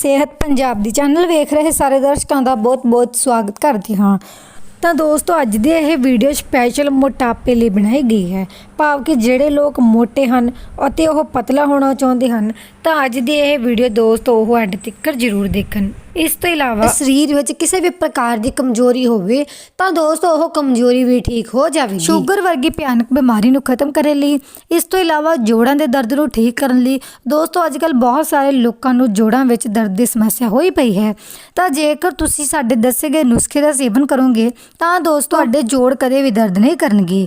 ਸਿਹਤ ਪੰਜਾਬ ਦੀ ਚੈਨਲ ਵੇਖ ਰਹੇ ਸਾਰੇ ਦਰਸ਼ਕਾਂ ਦਾ ਬਹੁਤ-ਬਹੁਤ ਸਵਾਗਤ ਕਰਦੀ ਹਾਂ। ਤਾਂ ਦੋਸਤੋ, ਅੱਜ ਦੀ ਇਹ ਵੀਡੀਓ ਸਪੈਸ਼ਲ ਮੋਟਾਪੇ ਲਈ ਬਣਾਈ ਗਈ ਹੈ। ਭਾਵ ਕਿ ਜਿਹੜੇ ਲੋਕ ਮੋਟੇ ਹਨ ਅਤੇ ਉਹ ਪਤਲਾ ਹੋਣਾ ਚਾਹੁੰਦੇ ਹਨ, ਤਾਂ ਅੱਜ ਦੀ ਇਹ ਵੀਡੀਓ ਦੋਸਤੋ ਉਹ ਐਡ ਤੱਕ ਜ਼ਰੂਰ ਦੇਖਣ। ਇਸ ਤੋਂ ਇਲਾਵਾ ਸਰੀਰ ਵਿੱਚ ਕਿਸੇ ਵੀ ਪ੍ਰਕਾਰ ਦੀ ਕਮਜ਼ੋਰੀ ਹੋਵੇ ਤਾਂ ਦੋਸਤੋ ਉਹ ਕਮਜ਼ੋਰੀ ਵੀ ਠੀਕ ਹੋ ਜਾਵੇਗੀ। ਸ਼ੂਗਰ ਵਰਗੀ ਭਿਆਨਕ ਬਿਮਾਰੀ ਨੂੰ ਖਤਮ ਕਰਨ ਲਈ ਇਸ ਤੋਂ ਇਲਾਵਾ ਜੋੜਾਂ ਦੇ ਦਰਦ ਨੂੰ ਠੀਕ ਕਰਨ ਲਈ ਦੋਸਤੋ ਅੱਜਕੱਲ ਬਹੁਤ ਸਾਰੇ ਲੋਕਾਂ ਨੂੰ ਜੋੜਾਂ ਵਿੱਚ ਦਰਦ ਦੀ ਸਮੱਸਿਆ ਹੋਈ ਪਈ ਹੈ। ਤਾਂ ਜੇਕਰ ਤੁਸੀਂ ਸਾਡੇ ਦੱਸੇ ਗਏ ਨੁਸਖੇ ਦਾ ਸੇਵਨ ਕਰੋਗੇ ਤਾਂ ਦੋਸਤੋ ਤੁਹਾਡੇ ਜੋੜ ਕਦੇ ਵੀ ਦਰਦ ਨਹੀਂ ਕਰਨਗੇ।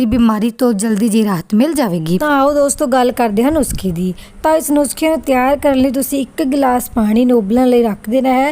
ਬਿਮਾਰੀ ਤੋਂ ਜਲਦੀ ਜੀ ਰਾਹਤ ਮਿਲ ਜਾਵੇਗੀ। ਤਾਂ ਆਓ ਦੋਸਤੋ ਗੱਲ ਕਰਦੇ ਹਾਂ ਨੁਸਖੇ ਦੀ। ਤਾਂ ਇਸ ਨੁਸਖੇ ਨੂੰ ਤਿਆਰ ਕਰਨ ਲਈ ਤੁਸੀਂ 1 ਗਿਲਾਸ ਪਾਣੀ ਨੂੰ ਉਬਲਣ ਲਈ ਰੱਖ ਦੇਣਾ ਹੈ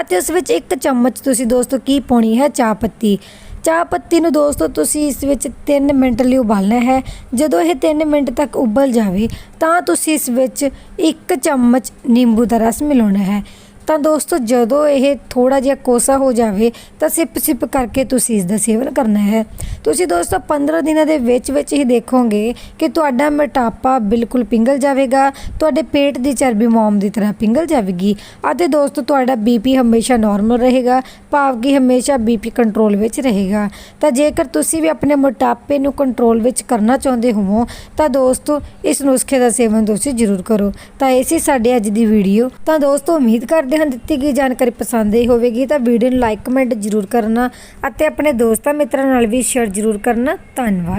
ਅਤੇ ਉਸ ਵਿੱਚ 1 ਚਮਚ ਤੁਸੀਂ ਦੋਸਤੋ ਕੀ ਪਾਉਣੀ ਹੈ? ਚਾਹ ਪੱਤੀ। ਚਾਹ ਪੱਤੀ ਨੂੰ ਦੋਸਤੋ ਤੁਸੀਂ ਇਸ ਵਿੱਚ 3 ਮਿੰਟ ਲਈ ਉਬਾਲਣਾ ਹੈ। ਜਦੋਂ ਇਹ 3 ਮਿੰਟ ਤੱਕ ਉਬਲ ਜਾਵੇ, ਤਾਂ ਤੁਸੀਂ ਇਸ ਵਿੱਚ 1 ਚਮਚ ਨਿੰਬੂ ਦਾ ਰਸ ਮਿਲਾਉਣਾ ਹੈ। ਤਾਂ ਦੋਸਤੋ, ਜਦੋਂ ਇਹ ਥੋੜਾ ਜਿਹਾ ਕੋਸਾ ਹੋ ਜਾਵੇ, ਤਾਂ ਸਿਪ ਸਿਪ ਕਰਕੇ ਤੁਸੀਂ ਇਸ ਦਾ ਸੇਵਨ ਕਰਨਾ ਹੈ। ਤੁਸੀਂ ਦੋਸਤੋ 15 ਦਿਨਾਂ ਦੇ ਵਿੱਚ ਵਿੱਚ ਹੀ ਦੇਖੋਗੇ ਕਿ ਤੁਹਾਡਾ ਮੋਟਾਪਾ ਬਿਲਕੁਲ ਪਿੰਗਲ ਜਾਵੇਗਾ, ਤੁਹਾਡੇ ਪੇਟ ਦੀ ਚਰਬੀ ਮੋਮ ਦੀ ਤਰ੍ਹਾਂ ਪਿੰਗਲ ਜਾਵੇਗੀ ਅਤੇ ਦੋਸਤੋ, ਤੁਹਾਡਾ ਬੀਪੀ ਹਮੇਸ਼ਾ ਨਾਰਮਲ ਰਹੇਗਾ, ਭਾਵ ਕਿ ਹਮੇਸ਼ਾ ਬੀਪੀ ਕੰਟਰੋਲ ਵਿੱਚ ਰਹੇਗਾ। ਤਾਂ ਜੇਕਰ ਤੁਸੀਂ ਵੀ ਆਪਣੇ ਮੋਟਾਪੇ ਨੂੰ ਕੰਟਰੋਲ ਵਿੱਚ ਕਰਨਾ ਚਾਹੁੰਦੇ ਹੋ ਤਾਂ ਦੋਸਤੋ, ਇਸ ਨੁਸਖੇ ਦਾ ਸੇਵਨ ਤੁਸੀਂ ਜ਼ਰੂਰ ਕਰੋ। ਤਾਂ ਇਹ ਸੀ ਸਾਡੇ ਅੱਜ ਦੀ ਵੀਡੀਓ ਤਾਂ ਦੋਸਤੋ, ਉਮੀਦ ਕਰਦੇ ਹਾਂ ਦਿੱਤੀ ਗਈ ਜਾਣਕਾਰੀ ਪਸੰਦ ਆਈ ਹੋਵੇਗੀ ਤਾਂ ਵੀਡੀਓ ਨੂੰ ਲਾਈਕ, ਕਮੈਂਟ ਜ਼ਰੂਰ ਕਰਨਾ ਅਤੇ ਆਪਣੇ ਦੋਸਤਾਂ ਮਿੱਤਰਾਂ ਨਾਲ ਵੀ ਸ਼ੇਅਰ ਜ਼ਰੂਰ ਕਰਨਾ। ਧੰਨਵਾਦ।